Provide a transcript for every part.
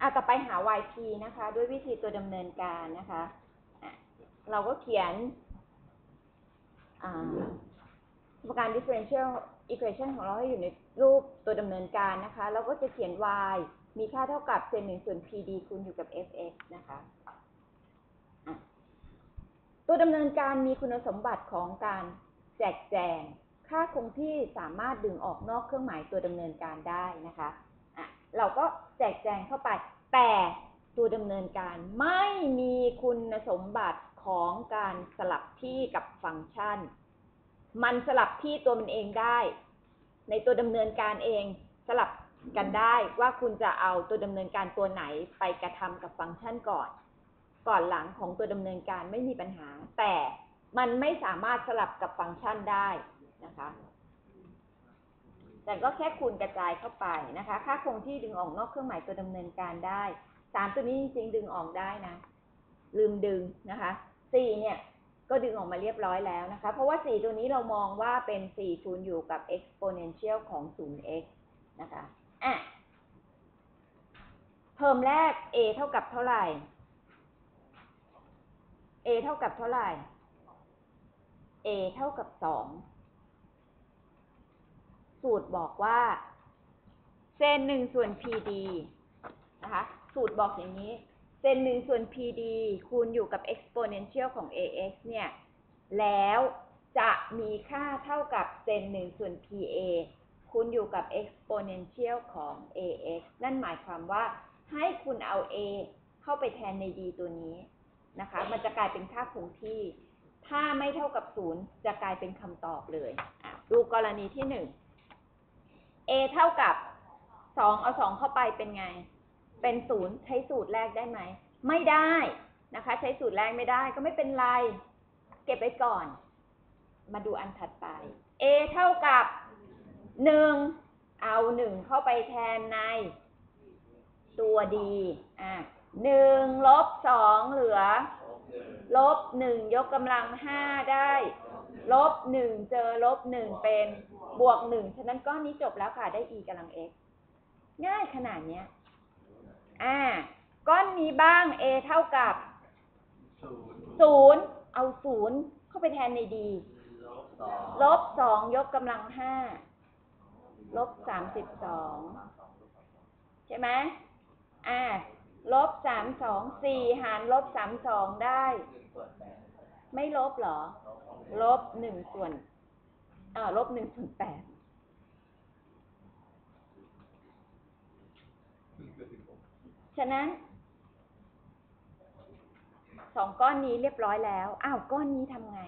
อะต่อไปหา yp นะคะ ด้วยวิธีตัวดำเนินการนะคะะเราก็เขียนสมการ differential equation ของเราให้อยู่ในรูปตัวดำเนินการนะคะ เราก็จะเขียน y มีค่าเท่ากับเศษหนึ่งส่วน pd คูณอยู่กับ fx นะคะะตัวดำเนินการมีคุณสมบัติของการแจกแจง ค่าคงที่สามารถดึงออกนอกเครื่องหมายตัวดำเนินการได้นะคะ เราก็แจกแจงเข้าไป แต่ตัวดำเนินการไม่มีคุณสมบัติของการสลับที่กับฟังก์ชัน มันสลับที่ตัวมันเองได้ ในตัวดำเนินการเองสลับกันได้ว่าคุณจะเอาตัวดำเนินการตัวไหนไปกระทำกับฟังก์ชันก่อน ก่อนหลังของตัวดำเนินการไม่มีปัญหา แต่มันไม่สามารถสลับกับฟังก์ชันได้นะคะ แต่ก็แค่คูณกระจายเข้าไปนะคะ ค่าคงที่ดึงออกนอกเครื่องหมายตัวดำเนินการได้สามตัวนี้จริงๆ ดึงออกได้นะ ลืมดึงนะคะสี่เนี่ยก็ดึงออกมาเรียบร้อยแล้วนะคะ เพราะว่า 4 ตัวนี้เรามองว่าเป็น 4 คูณอยู่กับ exponential ของ 0x นะคะอะเพิ่มแรก a เท่ากับเท่าไหร่ a เท่ากับเท่าไหร่ a เท่ากับ 2 สูตรบอกว่าเซนหนึ่งส่วน pd นะคะ สูตรบอกอย่างนี้ เซนหนึ่งส่วน pd คูณอยู่กับ exponential ของ ax เนี่ย แล้วจะมีค่าเท่ากับเซนหนึ่งส่วน pa คูณอยู่กับ exponential ของ ax นั่นหมายความว่าให้คุณเอา a เข้าไปแทนใน d ตัวนี้นะคะ มันจะกลายเป็นค่าคงที่ ถ้าไม่เท่ากับ 0 จะกลายเป็นคำตอบเลย ดูกรณีที่ 1 a เท่ากับ2เอา2เข้าไปเป็นไง เป็น0ใช้สูตรแรกได้ไหม ไม่ได้นะคะ ใช้สูตรแรกไม่ได้ก็ไม่เป็นไร เก็บไว้ก่อน มาดูอันถัดไป a เท่ากับ1เอา1เข้าไปแทนใน ตัวดีอะ1ลบ2เหลือ ลบ1ยกกำลัง5ได้ ลบ1เจอลบ1เป็น บวก1ฉะนั้นก้อนนี้จบแล้วค่ะได้ e กำลัง x ง่ายขนาดเนี้ย อ่า ก้อนนี้บ้าง a เท่ากับศูนย์เอาศูนย์เข้าไปแทนในดีลบสองยกกำลังห้าลบสามสิบสองใช่ไหมอ่าลบสามสองสี่หารลบสามสองได้ ไม่ลบเหรอ ลบหนึ่งส่วนเอ่าลบหนึ่งส่วนแปดฉะนั้นสองก้อนนี้เรียบร้อยแล้ว อ้าว ก้อนนี้ทำไง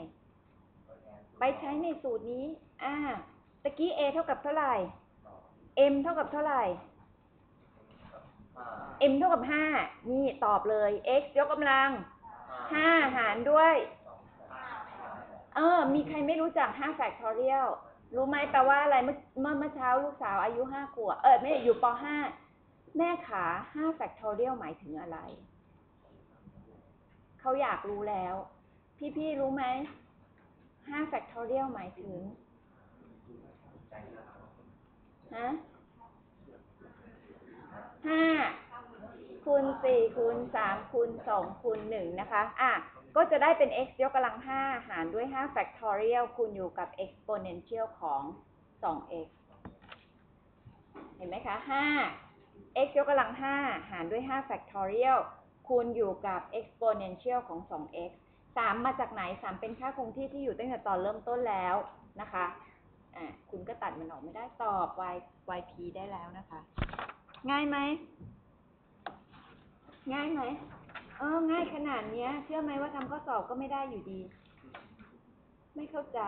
ไปใช้ในสูตรนี้ อ่า ตะกี้ a เท่ากับเท่าไหร่ m เท่ากับเท่าไหร่ m เท่ากับห้านี่ตอบเลย x ยกกำลังห้าหารด้วย ออ มีใครไม่รู้จักห้า factorial รู้ไหมแปลว่าอะไรเมื่อเมื่อเช้าลูกสาวอายุห้าขวบเออไม่อยู่ปห้าแม่ขาห้า factorial หมายถึงอะไร เขาอยากรู้แล้ว พี่ๆรู้ไหมห้า factorial หมายถึงฮะห้า คูณสี่คูณสามคูณสองคูณหนึ่งนะคะ อะ ก็จะได้เป็น x ยกกำลังห้าหารด้วยห้า factorial คูณอยู่กับ exponential ของ 2x เห็นไหมคะห้า x ยกกำลังห้าหารด้วยห้า factorial คูณอยู่กับ exponential ของ 2x 3มาจากไหน3เป็นค่าคงที่ที่อยู่ตั้งแต่ตอนเริ่มต้นแล้วนะคะอะคุณก็ตัดมันออกไม่ได้ตอบ y yp ได้แล้วนะคะ ง่ายไหม ง่ายไหมเออง่ายขนาดเนี้ย เชื่อไหมว่าทำข้อสอบก็ไม่ได้อยู่ดี ไม่เข้าใจ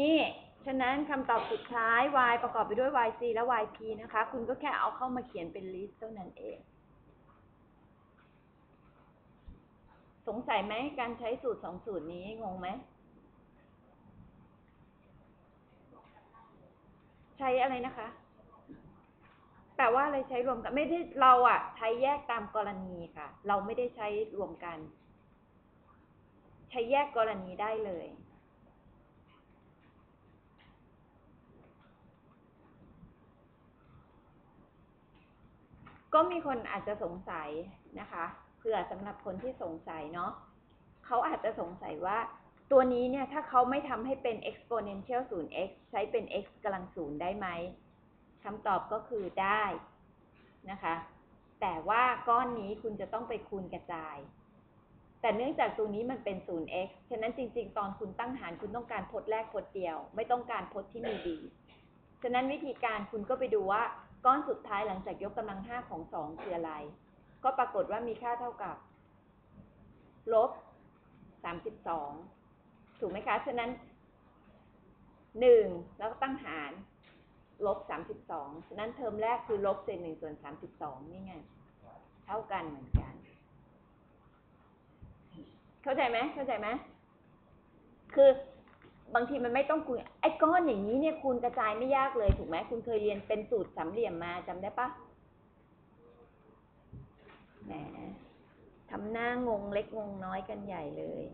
นี่ ฉะนั้นคำตอบสุดท้าย y ประกอบไปด้วย yc และ yp นะคะ คุณก็แค่เอาเข้ามาเขียนเป็น list เท่านั้นเอง สงสัยไหมการใช้สูตรสองสูตรนี้งงไหมใช้อะไรนะคะ แปลว่าอะไรใช้รวมกัน ไม่ได้เราอะใช้แยกตามกรณีค่ะ เราไม่ได้ใช้รวมกัน ใช้แยกกรณีได้เลยก็มีคนอาจจะสงสัยนะคะเผื่อสำหรับคนที่สงสัยเนาะเขาอาจจะสงสัยว่าตัวนี้เนี่ย ถ้าเขาไม่ทำให้เป็น exponential 0 x ใช้เป็น x กำลังศูนย์ได้ไหม คำตอบก็คือได้นะคะ แต่ว่าก้อนนี้คุณจะต้องไปคูณกระจาย แต่เนื่องจากตรงนี้มันเป็น 0x ฉะนั้นจริง ๆ ตอนคุณตั้งหารคุณต้องการพจน์แรกพจน์เดียว ไม่ต้องการพจน์ที่มี b ฉะนั้นวิธีการคุณก็ไปดูว่าก้อนสุดท้ายหลังจากยกกำลังห้าของสองคืออะไร ก็ปรากฏว่ามีค่าเท่ากับ ลบสามสิบสองถูกไหมคะ ฉะนั้นหนึ่งแล้วก็ตั้งหาร ลบสามสิบสองฉะนั้นเทอมแรกคือลบเศษหนึ่งส่วนสามสิบสองนี่ไง เท่ากันเหมือนกัน เข้าใจไหมเข้าใจไหมคือบางทีมันไม่ต้องคูณไอ้ก้อนอย่างนี้เนี่ยคูณกระจายไม่ยากเลยถูกไหมคุณเคยเรียนเป็นสูตรสามเหลี่ยมมาจำได้ปะแหมทำหน้างงเล็กงงน้อยกันใหญ่เลย